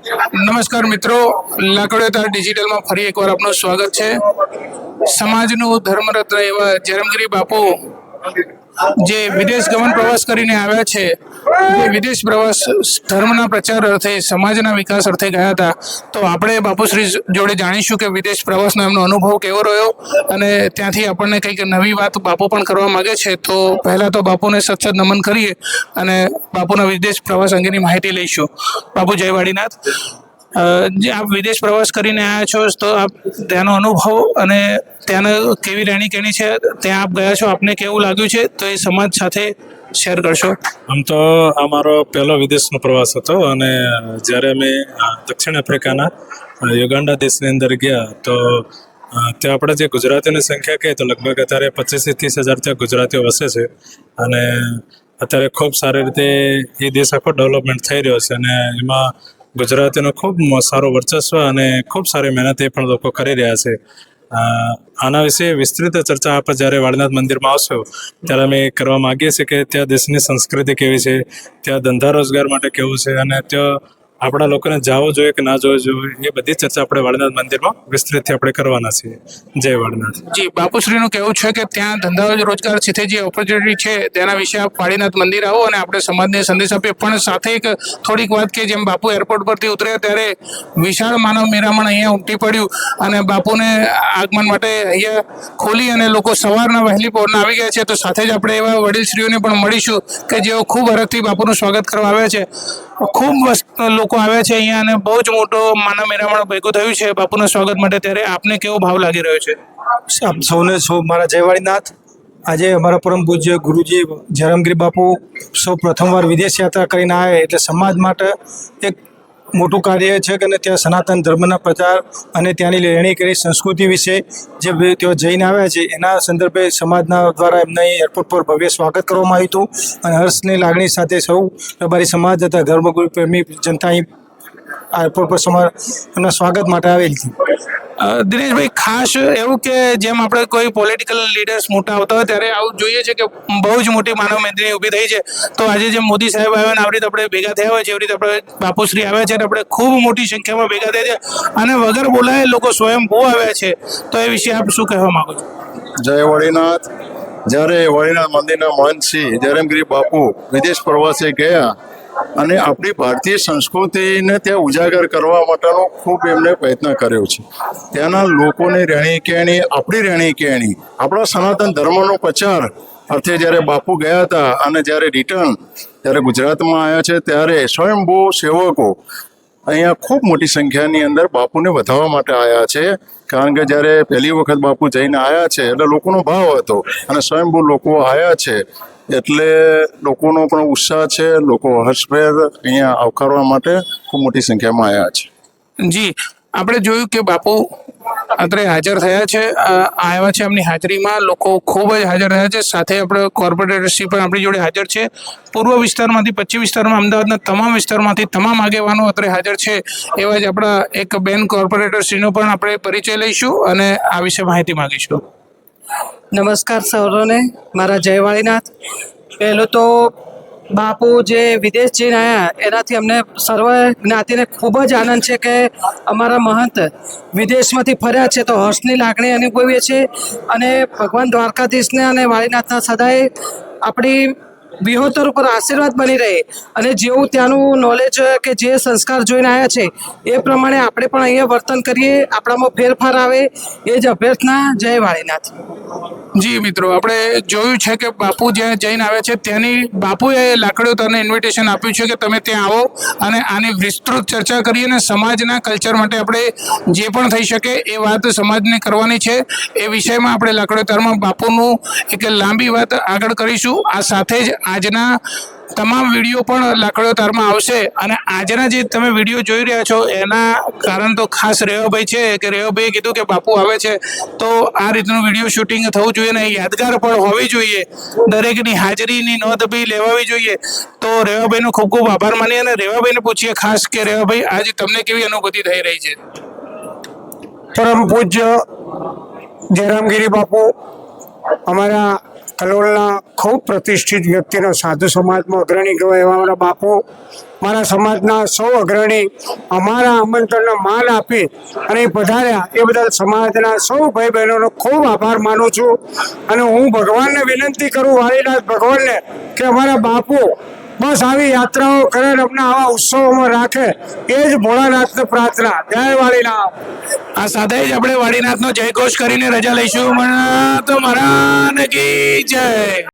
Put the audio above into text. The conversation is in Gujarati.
નમસ્કાર મિત્રો લાકડોતા ડિજિટલમાં ફરી એકવાર આપનું સ્વાગત છે. સમાજનું ધર્મરત્ન એવા જરમગીરી બાપુ જે વિદેશ ગમન પ્રવાસ કરીને આવ્યા છે વિદેશ પ્રવાસ ધર્મના પ્રચાર અર્થે, સમાજના વિકાસ અર્થે ગયા હતા, તો આપણે બાપુશ્રી જોડે જાણીશું કે વિદેશ પ્રવાસનો એમનો અનુભવ કેવો રહ્યો અને ત્યાંથી આપણને કંઈક નવી વાત બાપુ પણ કરવા માગે છે. તો પહેલાં તો બાપુને સતસત નમન કરીએ અને બાપુના વિદેશ પ્રવાસ અંગેની માહિતી લઈશું. બાપુ જય વાડીનાથ જે આપ વિદેશ પ્રવાસ કરીને આવ્યા છો, તો આપ ત્યાંનો અનુભવ અને ત્યાંનો કેવી રહેણી કેણી છે, ત્યાં આપ ગયા છો, આપને કેવું લાગ્યું છે? તો એ સમાજ સાથે શેર કરશો? આમ તો આ મારો પહેલો વિદેશનો પ્રવાસ હતો અને જ્યારે અમે દક્ષિણ આફ્રિકાના યુગાંડા દેશની અંદર ગયા, તો ત્યાં આપણે જે ગુજરાતીની સંખ્યા કહીએ તો લગભગ અત્યારે પચીસથી ત્રીસ હજાર ત્યાં ગુજરાતીઓ વસે છે. અને અત્યારે ખૂબ સારી રીતે એ દેશ આખો ડેવલપમેન્ટ થઈ રહ્યો છે અને એમાં ગુજરાતીનો ખૂબ સારો વર્ચસ્વ અને ખૂબ સારી મહેનત એ પણ લોકો કરી રહ્યા છે. આના વિશે વિસ્તૃત ચર્ચા આપ જ્યારે વાળનાથ મંદિરમાં આવશો, ત્યારે અમે કરવા માગીએ છીએ કે ત્યાં દેશની સંસ્કૃતિ કેવી છે, ત્યાં ધંધા રોજગાર માટે કેવું છે, અને ત્યાં આપણા લોકોને જાવો જોઈએ કે ના જવો જોઈએ, એ બધી ચર્ચા આપણે વાળનાથ મંદિરમાં વિસ્તૃતથી આપણે કરવાના છીએ. જય વાળનાથ. જી, બાપુશ્રીનું કહેવું છે કે ત્યાં ધંધા રોજગાર સાથે જે ઓપોર્ચ્યુનિટી છે, તેના વિશે આપ વાળીનાથ મંદિર આવો અને આપણે સમાજને સંદેશ આપીએ. પણ સાથે એક થોડીક વાત કે જેમ બાપુ એરપોર્ટ પરથી ઉતર્યા ત્યારે વિશાળ માનવ મેરામણ અહીંયા ઉમટી પડ્યું અને બાપુને આગમન માટે અહીંયા ખોલી અને લોકો સવારના વહેલી પહોરના આવી ગયા છે. તો સાથે જ આપણે એવા વડીલશ્રીઓને પણ મળીશું કે જેઓ ખૂબ હરખથી બાપુનું સ્વાગત કરવા આવ્યા છે. ખૂબ વસ- લોકો આવ્યા છે અહીંયા અને બહુ જ મોટો માનવ મેરામણ ભેગું થયું છે. બાપુના સ્વાગત માટે ત્યારે આપને કેવો ભાવ લાગી રહ્યો છે? આપ સૌને સૌ મારા જયવાળીનાથ આજે અમારા પરમ પૂજ્ય ગુરુજી જરમગીરી બાપુ સૌ પ્રથમવાર વિદેશ યાત્રા કરીને આવે એટલે સમાજ માટે એક મોટું કાર્ય છે કે ત્યાં સનાતન ધર્મના પ્રચાર અને ત્યાંની રહેણી કરી સંસ્કૃતિ વિશે જે તેઓ જઈને આવ્યા છે, એના સંદર્ભે સમાજના દ્વારા એમને એરપોર્ટ પર ભવ્ય સ્વાગત કરવામાં આવ્યું હતું અને હર્ષની લાગણી સાથે સૌ રબારી સમાજ તથા ધર્મગુરુ પ્રેમી જનતા અહીં એરપોર્ટ પર સમા એમના સ્વાગત માટે આવેલી હતી દિનેશભાઈ, ખાસ એવું કે જેમ આપણે કોઈ પોલિટિકલ લીડર્સ મોટા આવતા હોય ત્યારે આવું જોઈએ છે કે બહુ જ મોટી માનવ મૈત્રી ઊભી થઈ છે. તો આજે જેમ મોદી સાહેબ આવ્યા ને આવી રીતે આપણે ભેગા થયા હોય છે એવી રીતે આપણે બાપુશ્રી આવ્યા છે, અને આપણે ખૂબ મોટી સંખ્યામાં ભેગા થયા છે, અને વગર બોલાય લોકો સ્વયં બહુ આવ્યા છે. તો એ વિશે આપ શું કહેવા માગો છો? જય વળીનાથ જ્યારે વળીનાથ મંદિરના મહંત શ્રી જયરામગીરી બાપુ વિદેશ પ્રવાસે ગયા અને આપણી ભારતીય સંસ્કૃતિને ત્યાં ઉજાગર કરવા માટેનો ખૂબ એમણે પ્રયત્ન કર્યો છે. ત્યાંના લોકોની રહેણી કહેણી આપણી રહેણી કહેણી આપણા સનાતન ધર્મનો પ્રચાર, અર્થે જ્યારે બાપુ ગયા હતા અને જ્યારે રિટર્ન ત્યારે ગુજરાતમાં આવ્યા છે, ત્યારે સ્વયંભૂ સેવકો અહીંયા ખૂબ મોટી સંખ્યાની અંદર બાપુને વધાવવા માટે આવ્યા છે. કારણ કે જ્યારે પહેલી વખત બાપુ જઈને આવ્યા છે, એટલે લોકોનો ભાવ હતો અને સ્વયંભૂ લોકો આવ્યા છે. એટલે લોકોનો પણ ઉત્સાહ છે, લોકો હર્ષભેર અહીંયા આવકારવા માટે ખૂબ મોટી સંખ્યામાં આવ્યા છે. જી, આપણે જોયું કે બાપુ અત્રે હાજર થયા છે આવ્યા છે એમની હાજરીમાં, લોકો ખૂબ જ હાજર રહ્યા છે, સાથે આપણે કોર્પોરેટરશ્રી પણ આપણી જોડે હાજર છે. પૂર્વ વિસ્તારમાંથી, પશ્ચિમ વિસ્તારમાં, અમદાવાદના તમામ વિસ્તારમાંથી તમામ આગેવાનો અત્રે હાજર છે, એવા જ આપણા એક બેન કોર્પોરેટરશ્રીનો પણ આપણે પરિચય લઈશું અને આ વિશે માહિતી માગીશું. નમસ્કાર સૌરોને, મારા જયવાળીનાથ પહેલું તો બાપુ જે વિદેશ જઈને આવ્યા એનાથી અમને સર્વ જ્ઞાતિને ખૂબ જ આનંદ છે કે અમારા મહંત વિદેશમાંથી ફર્યા છે, તો હર્ષની લાગણી અનુભવીએ છીએ. અને ભગવાન દ્વારકાધીશને અને વાળીનાથના સદાય આપણી વિહોતર ઉપર આશીર્વાદ બની રહે. અને જેવું ત્યાંનું નોલેજ કે જે સંસ્કાર જોઈને આવ્યા છે, એ પ્રમાણે આપણે પણ અહીંયા વર્તન કરીએ, આપણામાં ફેરફાર આવે. એ જ અભ્યર્થના જય વાળીનાથ. જી મિત્રો, આપણે જોયું છે કે બાપુ જ્યાં જઈને આવ્યા છે, ત્યાંની બાપુએ લાકડીઓ તને ઇન્વિટેશન આપ્યું છે કે તમે ત્યાં આવો અને આની વિસ્તૃત ચર્ચા કરીએ અને સમાજના કલ્ચર માટે આપણે જે પણ થઈ શકે એ વાત સમાજને કરવાની છે. એ વિષયમાં આપણે લાકડીઓ તારમાં બાપુનું એક લાંબી વાત આગળ કરીશું. આ સાથે જ આજના તમામ વીડિયો પણ લાકડીઓ તારમાં આવશે અને આજના જે તમે વીડિયો જોઈ રહ્યા છો, એના કારણ તો ખાસ રેવાભાઈ છે કે રેવાભાઈએ કીધું કે બાપુ આવે છે, તો આ રીતનું વીડિયો શૂટિંગ થવું જોઈએ ને યાદગાર પણ હોવી જોઈએ. દરેકની હાજરીની નોંધ બી લેવાવી જોઈએ. તો રેવાભાઈનો ખૂબ ખૂબ આભાર માનીએ અને રેવાભાઈને પૂછીએ ખાસ કે રેવાભાઈ આજે તમને કેવી અનુભૂતિ થઈ રહી છે? પરમ પૂજ્ય જયરામગીરી બાપુ, અમારા કલોલના ખૂબ પ્રતિષ્ઠિત વ્યક્તિનો સાધુ સમાજમાં અગ્રણી કહેવાય એવા મારા બાપુ. મારા સમાજના સૌ અગ્રણી અમારા આમંત્રણને માન આપી અને પધાર્યા. એ બદલ સમાજના સૌ ભાઈ બહેનોનો ખૂબ આભાર માનું છું. અને હું ભગવાનને વિનંતી કરું વાળીનાથ ભગવાનને, કે અમારા બાપુ બસ આવી યાત્રાઓ કરે અમને આવા ઉત્સવોમાં રાખે. એ જ ભોળાનાથને પ્રાર્થના. જય વાળીનાથ. આ સાથે જ આપણે વાડીનાથનો જયઘોષ કરીને રજા લઈશું. તો મહારાજ કી જય.